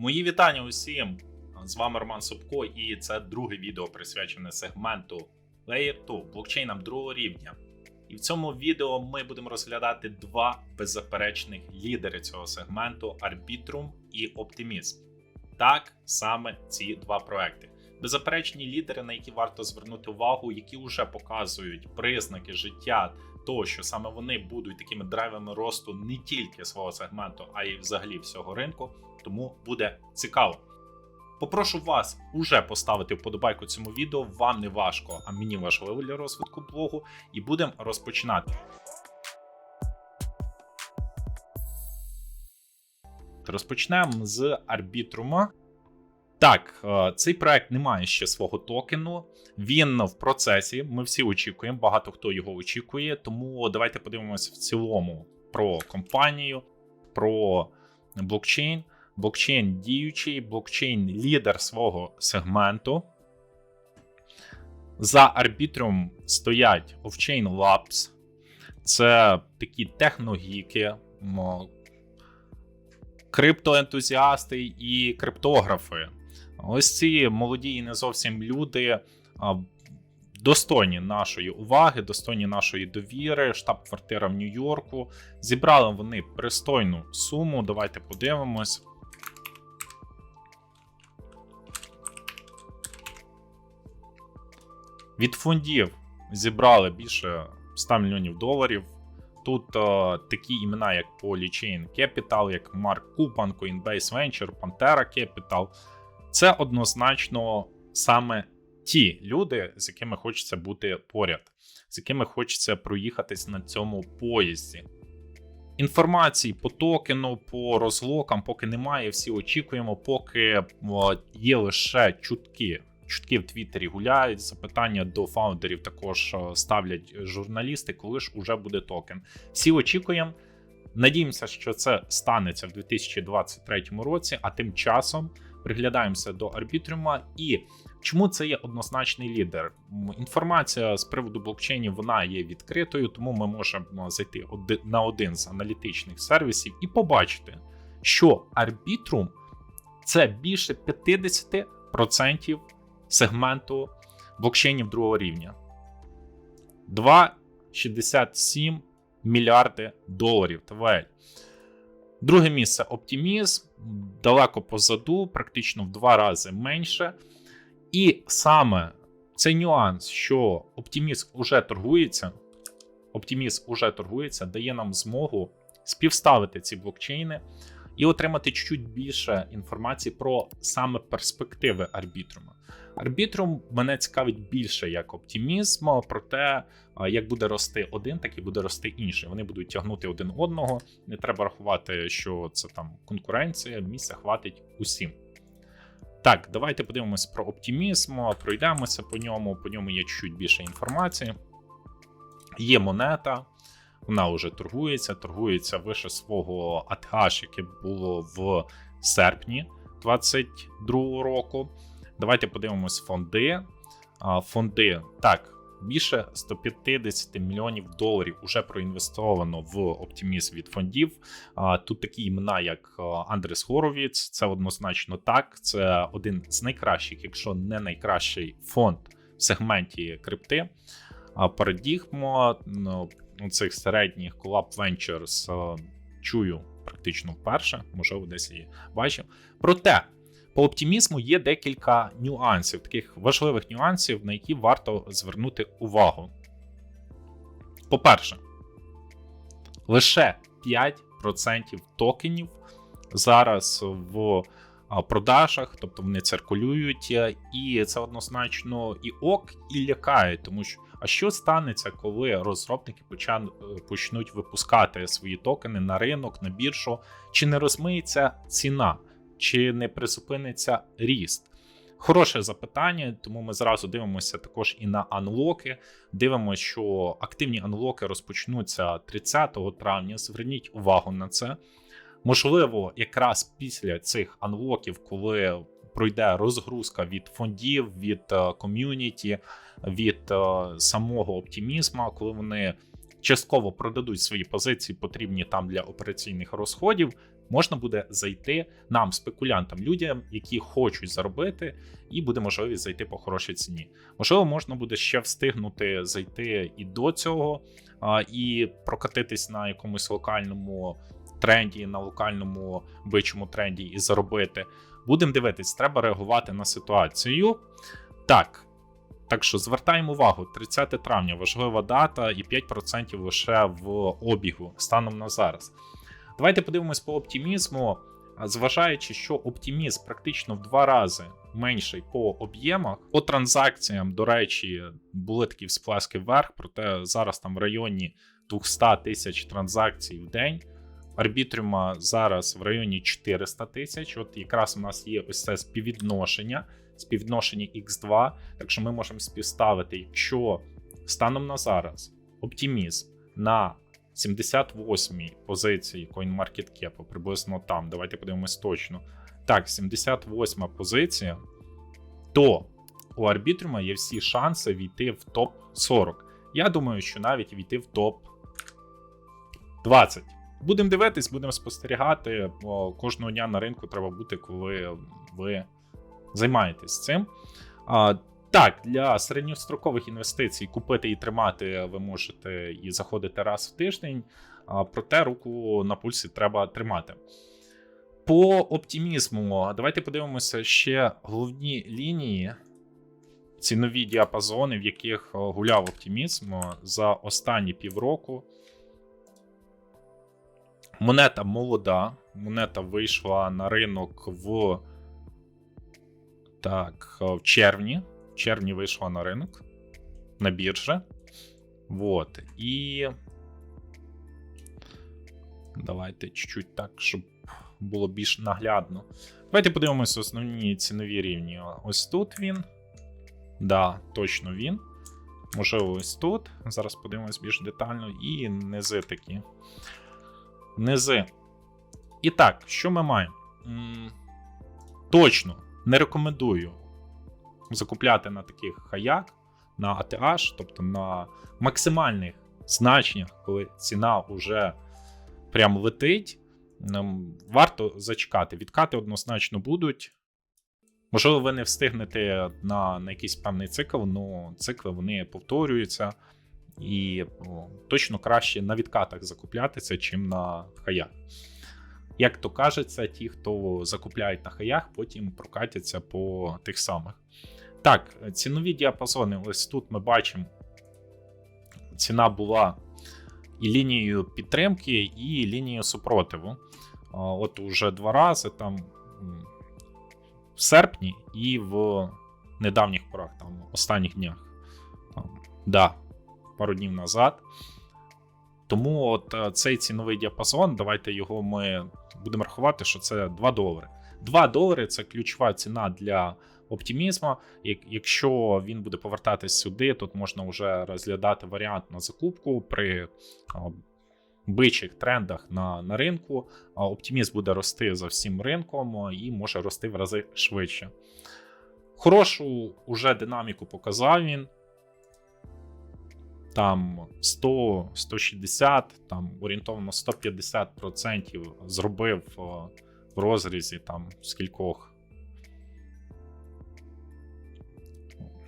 Мої вітання усім! З вами Роман Собко, і це друге відео присвячене сегменту Layer 2 блокчейнам другого рівня. І в цьому відео ми будемо розглядати два беззаперечних лідери цього сегменту Arbitrum і Optimism. Так, саме ці два проекти. Беззаперечні лідери, на які варто звернути увагу, які вже показують признаки життя того, що саме вони будуть такими драйвами росту не тільки свого сегменту, а й взагалі всього ринку. Тому буде цікаво. Попрошу вас уже поставити вподобайку цьому відео. Вам не важко, а мені важливо для розвитку блогу, і будемо розпочинати. Розпочнемо з арбітрума. Так, е, цей проект не має ще свого токену. Він в процесі. Ми всі очікуємо, багато хто його очікує. Тому давайте подивимося в цілому про компанію, про блокчейн. Блокчейн діючий, блокчейн лідер свого сегменту. За арбітром стоять Offchain Labs. Це такі техногіки, криптоентузіасти і криптографи. Ось ці молоді і не зовсім люди достойні нашої уваги, достойні нашої довіри. Штаб-квартира в Нью-Йорку. Зібрали вони пристойну суму. Давайте подивимось. Від фондів зібрали більше 100 мільйонів доларів. Тут о, такі імена, як Polychain Capital, як Mark Cuban, Coinbase Venture, Pantera Capital. Це однозначно саме ті люди, з якими хочеться бути поряд, з якими хочеться проїхатись на цьому поїзді. Інформації по токену, по розлокам, поки немає, всі очікуємо, поки є лише чутки. Чутки в Твіттері гуляють, запитання до фаундерів також ставлять журналісти, коли ж уже буде токен. Всі очікуємо. Надіємося, що це станеться в 2023 році, а тим часом приглядаємося до арбітріума і чому це є однозначний лідер. Інформація з приводу блокчейнів вона є відкритою, тому ми можемо зайти на один з аналітичних сервісів і побачити, що арбітрум це більше 50% сегменту блокчейнів другого рівня. 2,67 мільярди доларів ТВЛ. Друге місце оптимізм, далеко позаду, практично в два рази менше. І саме цей нюанс, що оптиміст уже торгується, оптимізм уже торгується, дає нам змогу співставити ці блокчейни і отримати чуть більше інформації про саме перспективи арбітрума. Арбітрум мене цікавить більше як оптимізм, про те, як буде рости один, так і буде рости інший. Вони будуть тягнути один одного. Не треба рахувати, що це там конкуренція, місця хватить усім. Так, давайте подивимося про оптимізм, пройдемося по ньому. По ньому є чуть більше інформації. Є монета, вона вже торгується, торгується вище свого ATH, яке було в серпні 2022 року. Давайте подивимось фонди. Фонди так, більше 150 мільйонів доларів вже проінвестовано в оптимізм від фондів. Тут такі імена, як Андрес Горовіц, це однозначно так. Це один з найкращих, якщо не найкращий фонд в сегменті крипти. Парадігма ну, цих середніх Collab Ventures чую практично вперше, можливо, десь її бачив. Проте. По оптимізму є декілька нюансів, таких важливих нюансів, на які варто звернути увагу. По-перше, лише 5% токенів зараз в продажах, тобто вони циркулюють, і це однозначно і ок, і лякає, тому що. А що станеться, коли розробники почнуть випускати свої токени на ринок, на біржу, чи не розмиється ціна? чи не призупиниться ріст? Хороше запитання, тому ми зразу дивимося також і на анлоки. Дивимося, що активні анлоки розпочнуться 30 травня. Зверніть увагу на це. Можливо, якраз після цих анлоків, коли пройде розгрузка від фондів, від е, ком'юніті, від е, самого оптимізму, коли вони частково продадуть свої позиції, потрібні там для операційних розходів можна буде зайти нам, спекулянтам, людям, які хочуть заробити, і буде можливість зайти по хорошій ціні. Можливо, можна буде ще встигнути зайти і до цього, і прокатитись на якомусь локальному тренді, на локальному бичому тренді і заробити. Будемо дивитись, треба реагувати на ситуацію. Так. Так що звертаємо увагу, 30 травня важлива дата і 5% лише в обігу станом на зараз. Давайте подивимось по оптимізму. Зважаючи, що оптимізм практично в два рази менший по об'ємах, по транзакціям, до речі, були такі всплески вверх, проте зараз там в районі 200 тисяч транзакцій в день. Арбітріума зараз в районі 400 тисяч. От якраз у нас є ось це співвідношення, співвідношення X2. Так що ми можемо співставити, якщо станом на зараз оптимізм на 78-й позиції CoinMarketCap, приблизно там. Давайте подивимось точно. Так, 78 позиція, то у арбітріума є всі шанси війти в топ 40. Я думаю, що навіть війти в топ 20. Будемо дивитись, будемо спостерігати. Бо кожного дня на ринку треба бути, коли ви займаєтесь цим. А, так, для середньострокових інвестицій купити і тримати ви можете і заходити раз в тиждень, а, проте руку на пульсі треба тримати. По оптимізму, давайте подивимося ще головні лінії, цінові діапазони, в яких гуляв оптимізм за останні півроку. Монета молода. Монета вийшла на ринок в так, в червні. В червні вийшла на ринок на біржі. Вот. І. Давайте чуть-чуть так, щоб було більш наглядно. Давайте подивимося основні цінові рівні. Ось тут він. Да, точно він. Можливо, ось тут. Зараз подивимось більш детально. І низи такі. Низи. І так, що ми маємо? Точно не рекомендую закупляти на таких хаях, на ATH, тобто на максимальних значеннях, коли ціна вже прям летить. Варто зачекати. Відкати однозначно будуть. Можливо, ви не встигнете на, на якийсь певний цикл, але цикли вони повторюються. І о, точно краще на відкатах закуплятися, чим на хаях. Як то кажеться, ті, хто закупляють на хаях, потім прокатяться по тих самих. Так, цінові діапазони. Ось тут ми бачимо, ціна була і лінією підтримки, і лінією супротиву. От уже два рази там в серпні і в недавніх порах, там останніх днях. Там, пару днів назад. Тому от е, цей ціновий діапазон, давайте його ми будемо рахувати, що це 2 долари. 2 долари це ключова ціна для оптимізму. Якщо він буде повертатись сюди, тут можна вже розглядати варіант на закупку при бичих трендах на, на ринку. Оптимізм буде рости за всім ринком і може рости в рази швидше. Хорошу уже динаміку показав він. Там 100, 160, там орієнтовно 150% зробив е, в розрізі там скількох.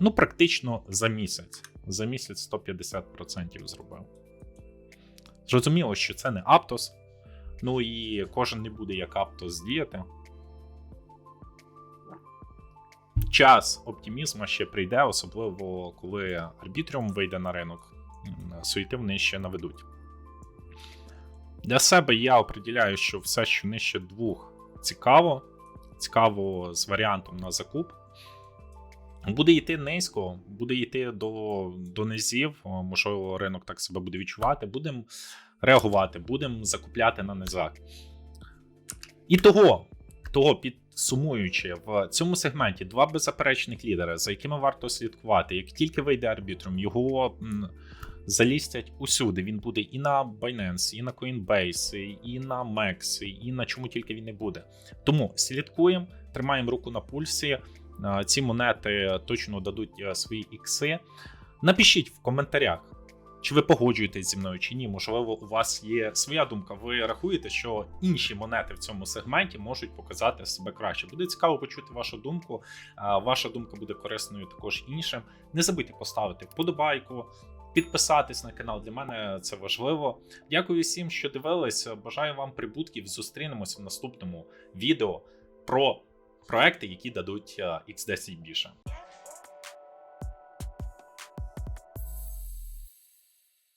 Ну, практично за місяць. За місяць 150% зробив. Зрозуміло, що це не Аптос. Ну і кожен не буде як Аптос діяти. Час оптимізму ще прийде, особливо коли арбітріум вийде на ринок, суєти вони ще наведуть. Для себе я определяю, що все, що нижче двох, цікаво. Цікаво з варіантом на закуп. Буде йти низько, буде йти до, до низів, можливо, ринок так себе буде відчувати. Будемо реагувати, будемо закупляти на низах. І того, того підсумуючи, в цьому сегменті два беззаперечних лідери, за якими варто слідкувати. Як тільки вийде арбітром, його залістять усюди. Він буде і на Binance, і на Coinbase, і на MEX, і на чому тільки він не буде. Тому слідкуємо, тримаємо руку на пульсі. Ці монети точно дадуть е, свої ікси. Напишіть в коментарях, Чи ви погоджуєтесь зі мною чи ні? Можливо, у вас є своя думка. Ви рахуєте, що інші монети в цьому сегменті можуть показати себе краще. Буде цікаво почути вашу думку. Ваша думка буде корисною також іншим. Не забудьте поставити вподобайку, підписатись на канал. Для мене це важливо. Дякую всім, що дивились. Бажаю вам прибутків. Зустрінемося в наступному відео про проекти, які дадуть е, X10 більше.